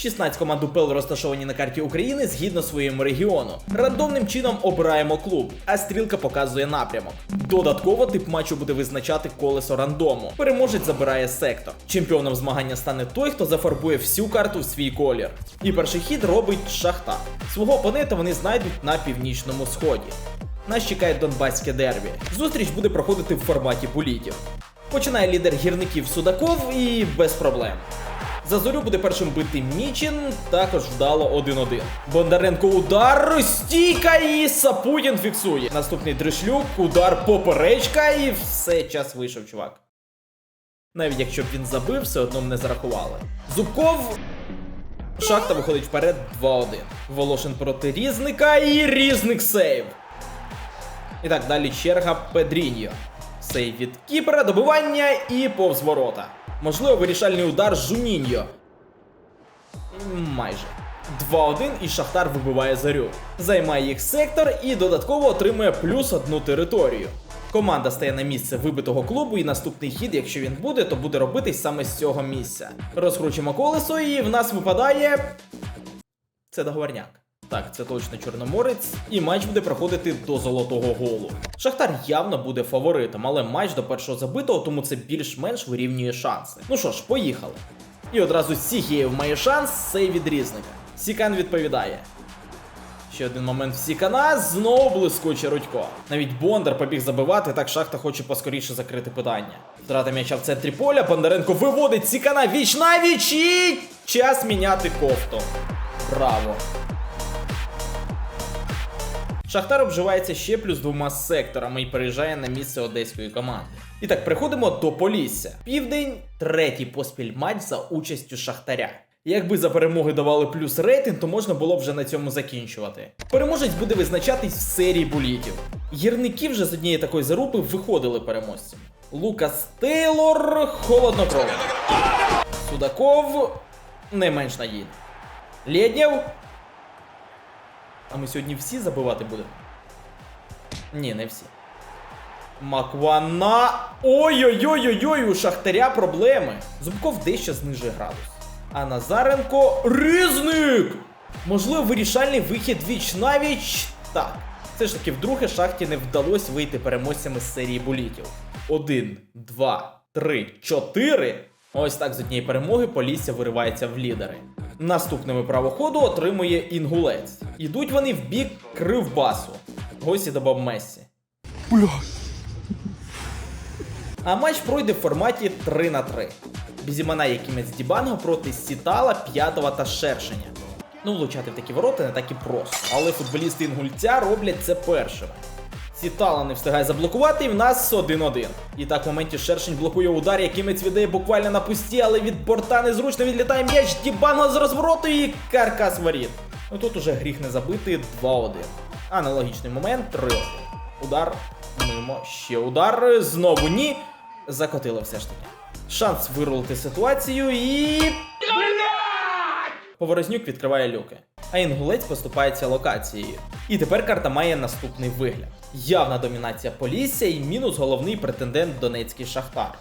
16 команд УПЛ розташовані на карті України згідно своєму регіону. Рандомним чином обираємо клуб, а стрілка показує напрямок. Додатково тип матчу буде визначати колесо рандому. Переможець забирає сектор. Чемпіоном змагання стане той, хто зафарбує всю карту в свій колір. І перший хід робить Шахтар. Свого опонента вони знайдуть на північному сході. Нас чекає Донбаське дербі. Зустріч буде проходити в форматі булітів. Починає лідер гірників Судаков і без проблем. За зорю буде першим бити Мічин, також вдало 1-1. Бондаренко удар, стійка і Сапутін фіксує. Наступний Дришлюк, удар поперечка і все, час вийшов, чувак. Навіть якщо б він забив, все одно не зарахували. Зубков. Шахта виходить вперед 2-1. Волошин проти різника і різник сейв. І так, далі черга Педріньо. Сейв від Кіпера, добивання і повз ворота. Можливо, вирішальний удар Жуніньо. Майже. 2-1 і Шахтар вибиває зарю. Займає їх сектор і додатково отримує плюс одну територію. Команда стає на місце вибитого клубу, і наступний хід, якщо він буде, то буде робитись саме з цього місця. Розкручуємо колесо, і в нас випадає. Це договорняк. Так, це точно Чорноморець, і матч буде проходити до золотого голу. Шахтар явно буде фаворитом, але матч до першого забитого, тому це більш-менш вирівнює шанси. Ну що ж, поїхали. І одразу Сігєєв має шанс, цей від різника. Сікан відповідає. Ще один момент в Сікана, знову блискуче Рудько. Навіть Бондар побіг забивати, так шахта хоче поскоріше закрити питання. Втрата м'яча в центрі поля, Бондаренко виводить Сікана віч на віч і час міняти кофту. Браво! Шахтар обживається ще плюс двома секторами і переїжджає на місце одеської команди. І так, приходимо до Полісся. Південь, третій поспіль матч за участю Шахтаря. Якби за перемоги давали плюс рейтинг, то можна було вже на цьому закінчувати. Переможець буде визначатись в серії булітів. Гірники вже з однієї такої зарупи виходили переможцями. Лукас Тейлор холоднокровний. Судаков не менш надійний. Лєднєв а ми сьогодні всі забивати будемо? Ні, не всі. Маквана. Ой-ой-ой-ой-ой, у Шахтаря проблеми. Зубков дещо знижує градус. А Назаренко. Різник! Можливо, вирішальний вихід віч навіч. Так. Все ж таки, вдруге шахті не вдалося вийти переможцями з серії булітів. Один, два, три, чотири. Ось так з однієї перемоги Полісся виривається в лідери. Наступними правоходу отримує інгулець. Ідуть вони в бік Кривбасу. Гості до Боб Мессі. А матч пройде в форматі 3 на 3. Бізімана є кімець Дібанго проти Сітала, П'ятого та Шершеня. Ну, влучати в такі ворота не так і просто, але футболісти інгульця роблять це першими. Сітала не встигає заблокувати, і в нас 1-1. І так в моменті Шершень блокує удар, якимець віддає буквально на пусті, але від борта незручно відлітає м'яч Дібанго з розвороту і каркас воріт. Ну тут уже гріх не забити 2-1. Аналогічний момент 3-1. Удар, мимо, ще удар, знову ні. Закотило все ж таки. Шанс вирулити ситуацію і. Поворознюк відкриває люки, а інгулець поступається локацією. І тепер карта має наступний вигляд: явна домінація Полісся і мінус головний претендент Донецький Шахтар.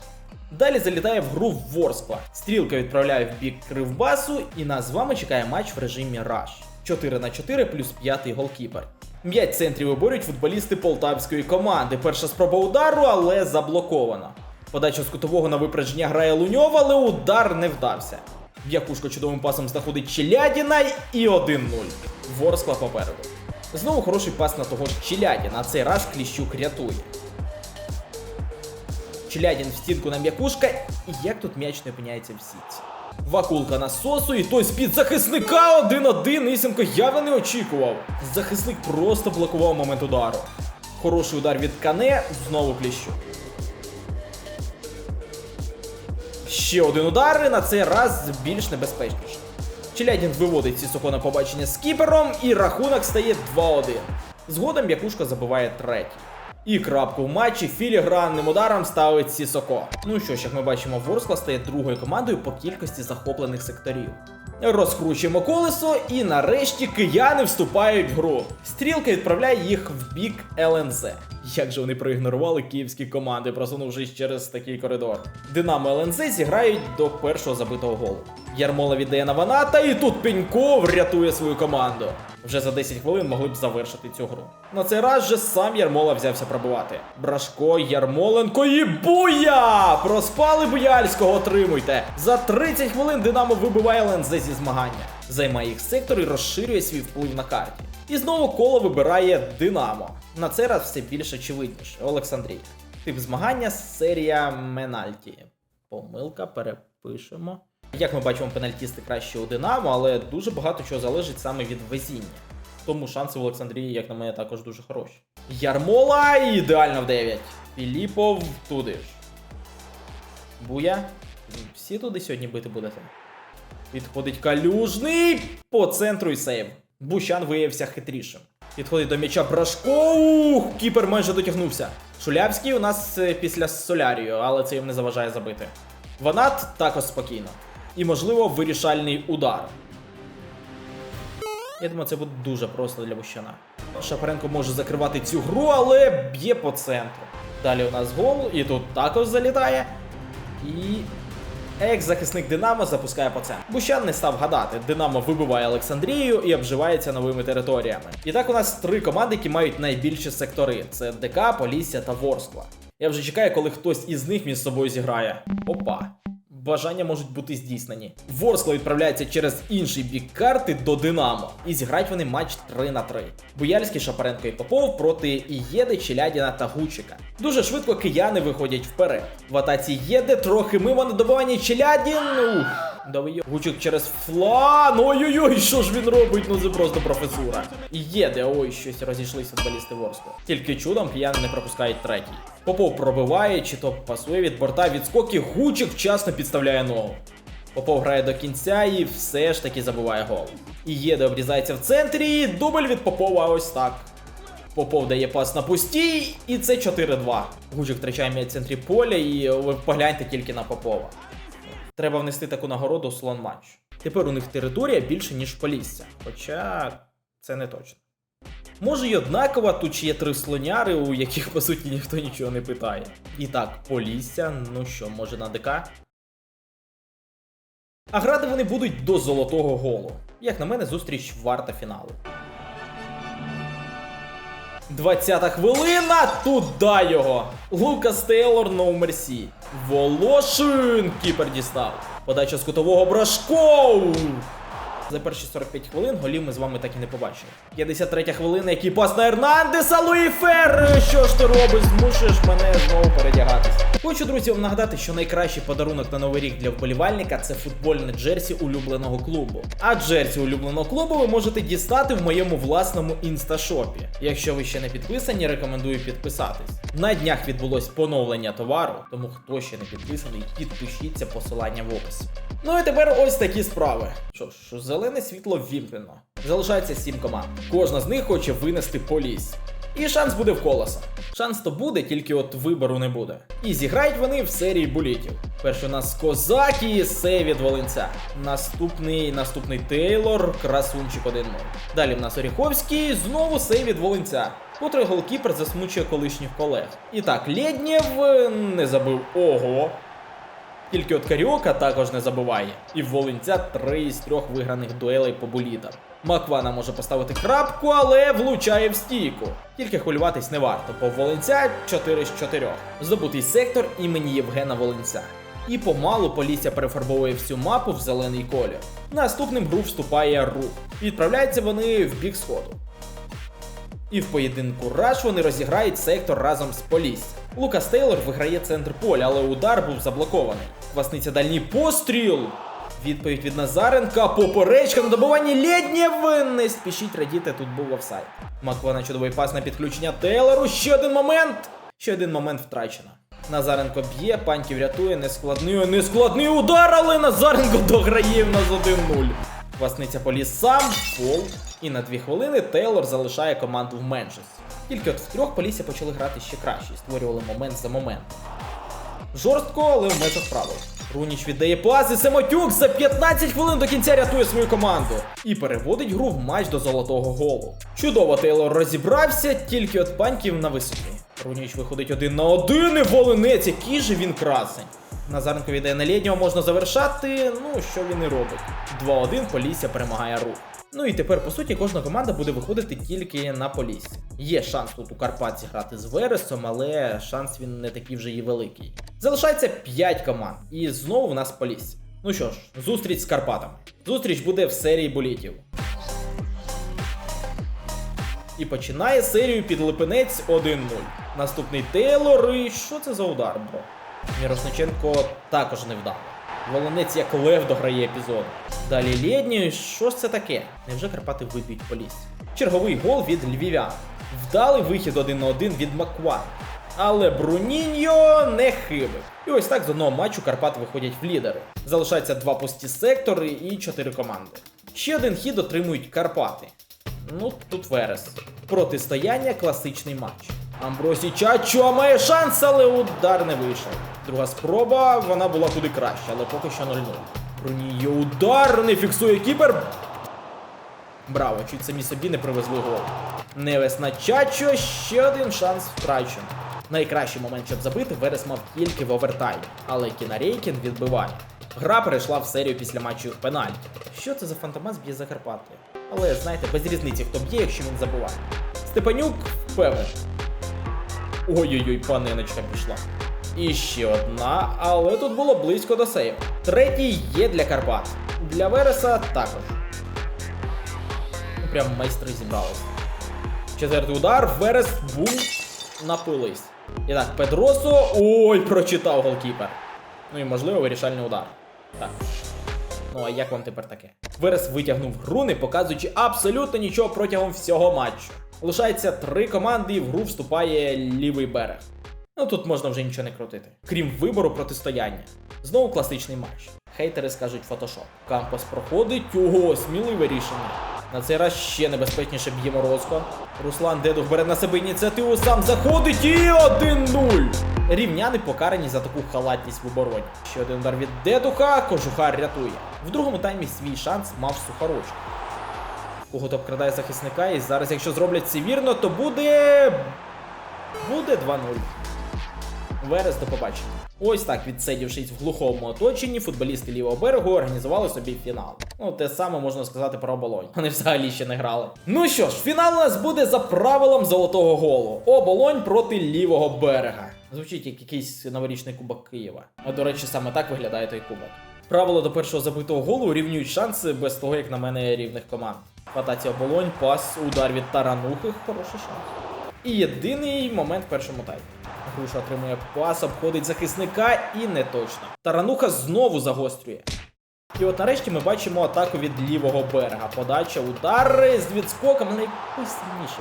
Далі залітає в гру Ворскла. Стрілка відправляє в бік Кривбасу, і нас з вами чекає матч в режимі Rush. 4 на 4 плюс п'ятий голкіпер. М'ять центрів виборюють футболісти полтавської команди. Перша спроба удару, але заблокована. Подача з кутового на випередження грає Луньов, але удар не вдався. Б'якушко чудовим пасом знаходить Челядіна і 1-0. Ворскла попереду. Знову хороший пас на того ж Челядіна, а цей раз Кліщук рятує. Челядін в стінку на м'якушка, і як тут м'яч не опиняється в сітці. Вакулка на сосу, і той з-під захисника 1-1. Ісенко явно не очікував. Захисник просто блокував момент удару. Хороший удар від Кане, знову кліщу. Ще один удар, і на цей раз більш небезпечніше. Челядін виводить Сісоко на побачення з кіпером, і рахунок стає 2-1. Згодом Якушка забиває третій. І крапку в матчі філігранним ударом ставить Сісоко. Ну що ж, як ми бачимо, Ворскла стає другою командою по кількості захоплених секторів. Розкручуємо колесо, і нарешті кияни вступають в гру. Стрілка відправляє їх в бік ЛНЗ. Як же вони проігнорували київські команди, просунувшись через такий коридор. Динамо ЛНЗ зіграють до першого забитого голу. Ярмола віддає на Ваната, і тут Пеньков рятує свою команду. Вже за 10 хвилин могли б завершити цю гру. На цей раз же сам Ярмола взявся пробивати. Брашко, Ярмоленко і Буя! Проспали Буяльського, отримуйте! За 30 хвилин Динамо вибиває Лензе зі змагання, займає їх сектор і розширює свій вплив на карті. І знову коло вибирає Динамо. На цей раз все більш очевидніше. Олександрія. Тип змагання серія Менальті. Помилка, перепишемо. Як ми бачимо, пенальтісти краще у Динамо, але дуже багато чого залежить саме від везіння. Тому шанси в Олександрії, як на мене, також дуже хороші. Ярмола ідеально в 9. Філіпов туди ж. Буя. Всі туди сьогодні бити будете. Підходить калюжний по центру і сейв. Бущан виявився хитрішим. Підходить до м'яча Брашко. Ух, кіпер майже дотягнувся. Шулявський у нас е, після Солярію, але це їм не заважає забити. Ванат також спокійно. І, можливо, вирішальний удар. Я думаю, це буде дуже просто для Бущана. Шапаренко може закривати цю гру, але б'є по центру. Далі у нас гол, і тут також залітає. І екс-захисник Динамо запускає по центру. Бущан не став гадати. Динамо вибиває Олександрію і обживається новими територіями. І так у нас три команди, які мають найбільші сектори: це ДК, Полісся та Ворскла. Я вже чекаю, коли хтось із них між собою зіграє. Опа. Бажання можуть бути здійснені. Ворскла відправляється через інший бік карти до Динамо. І зіграють вони матч 3 на 3. Бояльський, Шапаренко і Попов проти Ієди, Челядіна та Гучика. Дуже швидко кияни виходять вперед. В атаці Єде трохи мимо на добиванні Челядін. Ух. Давай Гучик через флан. Ой-ой-ой, що ж він робить? Ну це просто професура. Єде, ой, щось розійшлися футболісти Ворскла. Тільки чудом кияни не пропускають третій. Попов пробиває, чи то пасує від борта відскоки, Гучик вчасно підставляє ногу. Попов грає до кінця і все ж таки забуває гол. І Єде обрізається в центрі, і дубль від Попова ось так. Попов дає пас на пустій, і це 4-2. Гучик втрачає м'яч в центрі поля, і ви погляньте тільки на Попова. Треба внести таку нагороду слон матч. Тепер у них територія більше, ніж Полісся. Хоча це не точно. Може й однакова, тут ще є три слоняри, у яких по суті ніхто нічого не питає. І так, Полісся, ну що, може на ДК? А грати вони будуть до золотого голу. Як на мене, зустріч варта фіналу. 20-та хвилина, туди його. Лукас Тейлор, no мерсі. Волошин, кіпер дістав. Подача з кутового Брашко. За перші 45 хвилин голів ми з вами так і не побачили. 53 хвилина, який пас на Ернандеса, Луїфер! Що ж ти робиш? Змушуєш мене знову передягатись. Хочу, друзі, вам нагадати, що найкращий подарунок на новий рік для вболівальника це футбольне джерсі улюбленого клубу. А джерсі улюбленого клубу ви можете дістати в моєму власному інсташопі. Якщо ви ще не підписані, рекомендую підписатись. На днях відбулось поновлення товару, тому хто ще не підписаний, підпишіться посилання в описі. Ну і тепер ось такі справи. Що ж, зелене світло ввімкнено. Залишається сім команд. Кожна з них хоче винести по ліс. І шанс буде в колоса. Шанс то буде, тільки от вибору не буде. І зіграють вони в серії булітів. Перший у нас Козак і від Волинця. Наступний наступний Тейлор, красунчик 1-0. Далі в нас Оріховський, знову сей від Волинця. Котрий голкіпер засмучує колишніх колег. І так, Лєднєв е, не забив ого. Тільки от Каріока також не забуває. І в Волинця три із трьох виграних дуелей по булітам. Маквана може поставити крапку, але влучає в стійку. Тільки хвилюватись не варто, бо Волинця 4 з 4. Здобутий сектор імені Євгена Волинця. І помалу Полісся перефарбовує всю мапу в зелений колір. Наступним гру вступає рух. Відправляються вони в бік сходу. І в поєдинку Раш вони розіграють сектор разом з Полісся. Лукас Тейлор виграє центр поля, але удар був заблокований. Квасниця дальній постріл. Відповідь від Назаренка, поперечка на добуванні Лєднєв. Не спішіть радіти, тут був офсайд. Маквана чудовий пас на підключення Тейлору. Ще один момент. Ще один момент втрачено. Назаренко б'є, паньків рятує, нескладний, нескладний удар, але Назаренко дограє в нас 1-0. Квасниця поліз сам, фол. І на дві хвилини Тейлор залишає команду в меншості. Тільки от втрьох Полісся почали грати ще краще і створювали момент за моментом. Жорстко, але в межах правил. Руніч віддає пас і Семотюк за 15 хвилин до кінця рятує свою команду і переводить гру в матч до золотого голу. Чудово Тейлор розібрався, тільки от паньків на висоті. Руніч виходить один на один, і волинець, який же він красень. Назаренко віддає на ліднього, можна завершати. Ну, що він і робить. 2-1, Полісся перемагає рух. Ну і тепер, по суті, кожна команда буде виходити тільки на Полісся. Є шанс тут у Карпат зіграти з Вересом, але шанс він не такий вже і великий. Залишається 5 команд, і знову в нас Полісся. Ну що ж, зустріч з Карпатами. Зустріч буде в серії болітів. І починає серію під Липинець 1-0. Наступний Тейлор. І що це за удар, бро? Мірошниченко також не вдав. Волонець як лев дограє епізод. Далі Лєдній, що ж це таке? Невже Карпати виб'ють поліс? Черговий гол від львів'ян. Вдалий вихід один на один від Макван. Але Бруніньо не хибив. І ось так з одного матчу Карпати виходять в лідери. Залишаються два пусті сектори і чотири команди. Ще один хід отримують Карпати. Ну, тут Верес. Протистояння класичний матч. Амбросій Чачо має шанс, але удар не вийшов. Друга спроба, вона була куди краще, але поки що 0-0. Брунійо удар, не фіксує кіпер. Браво, чуть самі собі не привезли гол. Невес на Чачо, ще один шанс втрачено. Найкращий момент, щоб забити, Верес мав тільки в овертаймі, але Кінарейкін відбиває. Гра перейшла в серію після матчу пенальті. Що це за фантомас б'є Закарпаття? Але знаєте, без різниці, хто б'є, якщо він забуває. Степанюк впевнений. Ой-ой-ой, паненочка пішла. І ще одна, але тут було близько до сейву. Третій є для Карпат. Для Вереса також. Прям майстри зібралися. Четвертий удар, Верес бум напились. І так, Педросо. Ой, прочитав голкіпер. Ну і можливо вирішальний удар. Так. Ну а як вам тепер таке? Верес витягнув гру, не показуючи абсолютно нічого протягом всього матчу. Лишається три команди, і в гру вступає лівий берег. Ну тут можна вже нічого не крутити. Крім вибору протистояння. Знову класичний матч. Хейтери скажуть фотошоп. Кампос проходить. Ого, сміливе рішення. На цей раз ще небезпечніше б'є Морозко. Руслан Дедух бере на себе ініціативу, сам заходить і 1-0. Рівняни покарані за таку халатність в обороні. Ще один удар від Дедуха, кожухар рятує. В другому таймі свій шанс мав сухоручко. Кого обкрадає захисника, і зараз, якщо зроблять це вірно, то буде. Буде 2-0. Верес до побачення. Ось так, відсидівшись в глухому оточенні, футболісти лівого берегу організували собі фінал. Ну, те саме можна сказати про оболонь. Вони взагалі ще не грали. Ну що ж, фінал у нас буде за правилом золотого голу. Оболонь проти лівого берега. Звучить як якийсь новорічний кубок Києва. А до речі, саме так виглядає той кубок. Правило до першого забитого голу урівнюють шанси без того, як на мене, рівних команд. Патація оболонь, пас, удар від таранухи, хороший шанс. І єдиний момент в першому таймі. Груша отримує пас, обходить захисника і не точно. Тарануха знову загострює. І от нарешті ми бачимо атаку від лівого берега. Подача, удари з відскоком, але якось сильніше.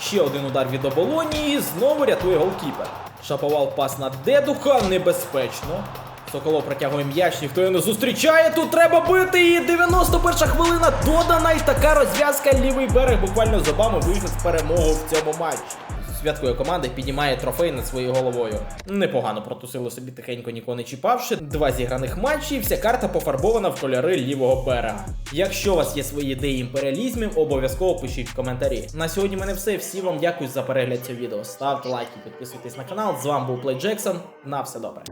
Ще один удар від оболоні і знову рятує голкіпер. Шаповал пас на дедуха, небезпечно. Соколов протягує м'яч, ніхто його не зустрічає. Тут треба бити. І 91 хвилина додана. І така розв'язка лівий берег буквально зубами вийшов з перемогу в цьому матчі. Святкує команда і піднімає трофей над своєю головою. Непогано протусили собі тихенько, нікого не чіпавши. Два зіграних матчі, і вся карта пофарбована в кольори лівого берега. Якщо у вас є свої ідеї імперіалізмів, обов'язково пишіть в коментарі. На сьогодні мене все. Всі вам дякую за перегляд цього відео. Ставте лайки, підписуйтесь на канал. З вами був Плей Джексон. На все добре.